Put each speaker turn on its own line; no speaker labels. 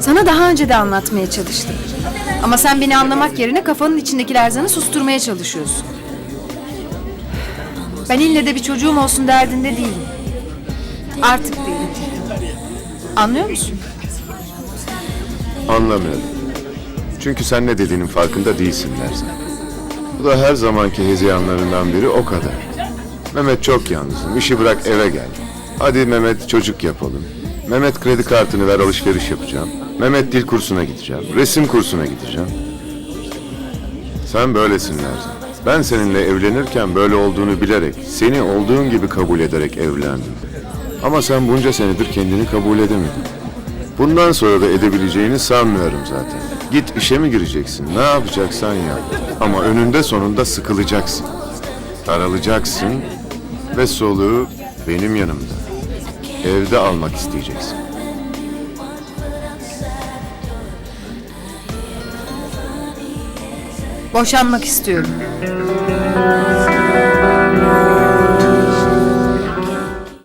Sana daha önce de anlatmaya çalıştım. Ama sen beni anlamak yerine kafanın içindeki Lerzan'ı susturmaya çalışıyorsun. Ben ille de bir çocuğum olsun derdinde değilim. Artık değilim. Anlıyor musun?
Anlamıyorum. Çünkü sen ne dediğinin farkında değilsin Lerzan. Bu da her zamanki hezeyanlarından biri o kadar. Mehmet çok yalnızım. İşi bırak eve gel. Hadi Mehmet çocuk yapalım. Mehmet kredi kartını ver alışveriş yapacağım. Mehmet dil kursuna gideceğim. Resim kursuna gideceğim. Sen böylesin Lerzan. Ben seninle evlenirken böyle olduğunu bilerek, seni olduğun gibi kabul ederek evlendim. Ama sen bunca senedir kendini kabul edemedin. Bundan sonra da edebileceğini sanmıyorum zaten. Git işe mi gireceksin? Ne yapacaksan yap. Ama önünde sonunda sıkılacaksın. Daralacaksın ve soluğu benim yanımda. Evde almak isteyeceksin.
Boşanmak istiyorum.